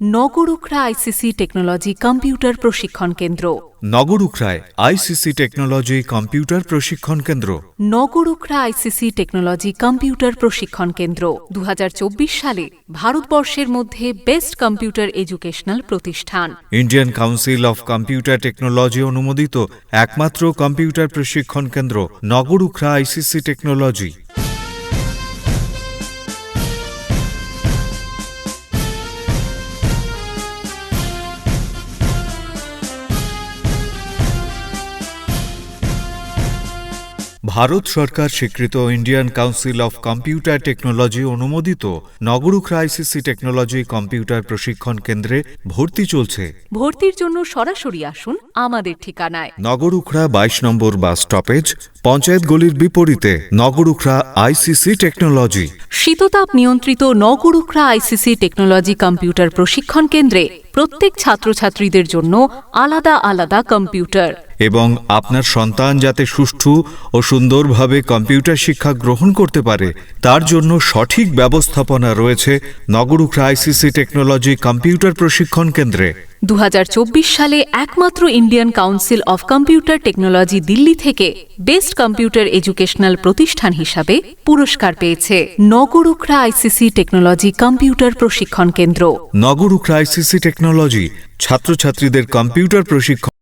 নগরুখরা ICC technology computer প্রশিক্ষণ কেন্দ্র। নগরুখরায় ICC technology computer প্রশিক্ষণ কেন্দ্র। নগরুখরা আইসিসি টেকনোলজি কম্পিউটার প্রশিক্ষণ কেন্দ্র। দু হাজার চব্বিশ সালে ভারতবর্ষের মধ্যে বেস্ট কম্পিউটার এডুকেশনাল প্রতিষ্ঠান। Indian council of computer technology অনুমোদিত একমাত্র কম্পিউটার প্রশিক্ষণ কেন্দ্র নগরুখরা আইসিসি টেকনোলজি। ভারত সরকার স্বীকৃত Indian council of computer technology অনুমোদিত নগরুখরা আইসিসি টেকনোলজি কম্পিউটার প্রশিক্ষণ কেন্দ্রে ভর্তি চলছে। ভর্তির জন্য সরাসরি আসুন আমাদের ঠিকানায়। নগরুখরা বাইশ নম্বর বাস স্টপেজ পঞ্চায়েত গলির বিপরীতে নগরুখরা আইসিসি টেকনোলজি শীততাপ নিয়ন্ত্রিত নগরুখরা আইসিসি টেকনোলজি কম্পিউটার প্রশিক্ষণ কেন্দ্রে প্রত্যেক ছাত্রছাত্রীদের জন্য আলাদা আলাদা কম্পিউটার এবং আপনার সন্তান যাতে সুষ্ঠু ও সুন্দরভাবে কম্পিউটার শিক্ষা গ্রহণ করতে পারে তার জন্য সঠিক ব্যবস্থাপনা রয়েছে নগরুখরা আইসিসি টেকনোলজি কম্পিউটার প্রশিক্ষণ কেন্দ্রে। দু হাজার চব্বিশ সালে একমাত্র Indian council of computer technology Delhi থেকে বেস্ট কম্পিউটার এডুকেশনাল প্রতিষ্ঠান হিসাবে পুরস্কার পেয়েছে নগরুখরা আইসিসি টেকনোলজি কম্পিউটার প্রশিক্ষণ কেন্দ্র। নগরুখরা আইসিসি টেকনোলজি ছাত্রছাত্রীদের কম্পিউটার প্রশিক্ষণ